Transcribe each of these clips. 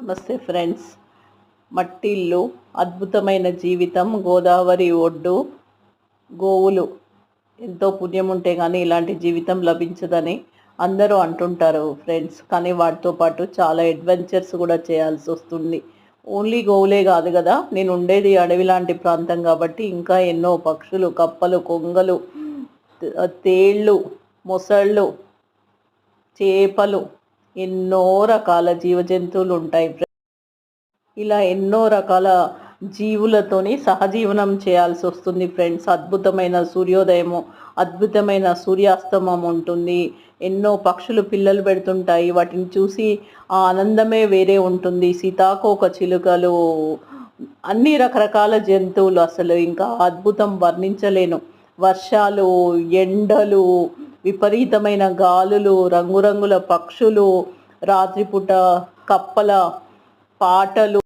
నమస్తే ఫ్రెండ్స్. మట్టిల్లు అద్భుతమైన జీవితం గోదావరి ఒడ్డు గోవులు. ఎంతో పుణ్యం ఉంటే కానీ ఇలాంటి జీవితం లభించదని అందరూ అంటుంటారు ఫ్రెండ్స్. కానీ వాటితో పాటు చాలా అడ్వెంచర్స్ కూడా చేయాల్సి వస్తుంది. ఓన్లీ గోవులే కాదు కదా నేను ఉండేది అడవి లాంటి ప్రాంతం కాబట్టి ఇంకా ఎన్నో పక్షులు కప్పలు కొంగలు తేళ్ళు మొసళ్ళు చేపలు ఎన్నో రకాల జీవజంతువులు ఉంటాయి ఇలా ఎన్నో రకాల జీవులతోని సహజీవనం చేయాల్సి వస్తుంది ఫ్రెండ్స్. అద్భుతమైన సూర్యోదయము అద్భుతమైన సూర్యాస్తమం ఉంటుంది. ఎన్నో పక్షులు పిల్లలు పెడుతుంటాయి. వాటిని చూసి ఆ ఆనందమే వేరే ఉంటుంది. సీతాకోక చిలుకలు అన్ని రకరకాల జంతువులు అసలు ఇంకా అద్భుతం వర్ణించలేను. వర్షాలు ఎండలు విపరీతమైన గాలులు రంగురంగుల పక్షులు రాత్రిపూట కప్పల పాటలు.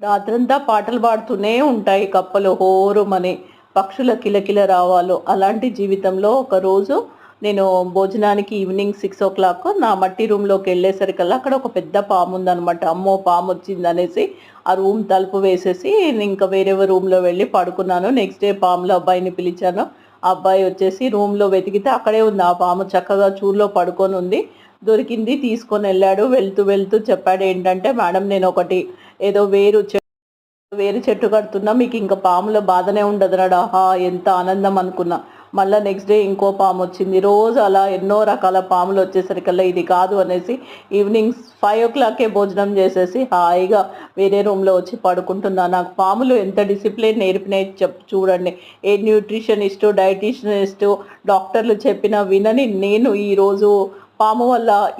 రాత్రంతా పాటలు పాడుతూనే ఉంటాయి కప్పలు హోరుమని. పక్షుల కిలకిల రావాలు. అలాంటి జీవితంలో ఒకరోజు నేను భోజనానికి ఈవినింగ్ సిక్స్ ఓ క్లాక్ నా మట్టి రూమ్లోకి వెళ్ళేసరికల్లా అక్కడ ఒక పెద్ద పాము ఉందనమాట అమ్మో పాము వచ్చింది అనేసి ఆ రూమ్ తలుపు వేసేసి నేను ఇంకా వేరే రూమ్లో వెళ్ళి పడుకున్నాను. నెక్స్ట్ డే పాముల అబ్బాయిని పిలిచాను. అబ్బాయి వచ్చేసి రూమ్లో వెతికితే అక్కడే ఉంది. ఆ పాము చక్కగా చూర్లో పడుకొని ఉంది. దొరికింది తీసుకొని వెళ్ళాడు. వెళ్తూ వెళ్తూ చెప్పాడు ఏంటంటే మేడం నేను ఒకటి ఏదో వేరు చె- వేరు చెట్టు కడుతున్నా. మీకు ఇంకా పాముల బాధనే ఉండదు. ఆహా ఎంత ఆనందం అనుకున్నా. మళ్ళీ నెక్స్ట్ డే ఇంకో పాము వచ్చింది. రోజు అలా ఎన్నో రకాల పాములు వచ్చేసరికల్లా ఇది కాదు అనేసి ఈవినింగ్ ఫైవ్ ఓ క్లాకే భోజనం చేసేసి హాయిగా వేరే రూమ్లో వచ్చి పడుకుంటున్నా. నాకు పాములు ఎంత డిసిప్లిన్ నేర్పినాయి చెప్ చూడండి. ఏ న్యూట్రిషనిస్టు డైటీషనిస్టు డాక్టర్లు చెప్పిన వినని నేను ఈరోజు పాము వల్ల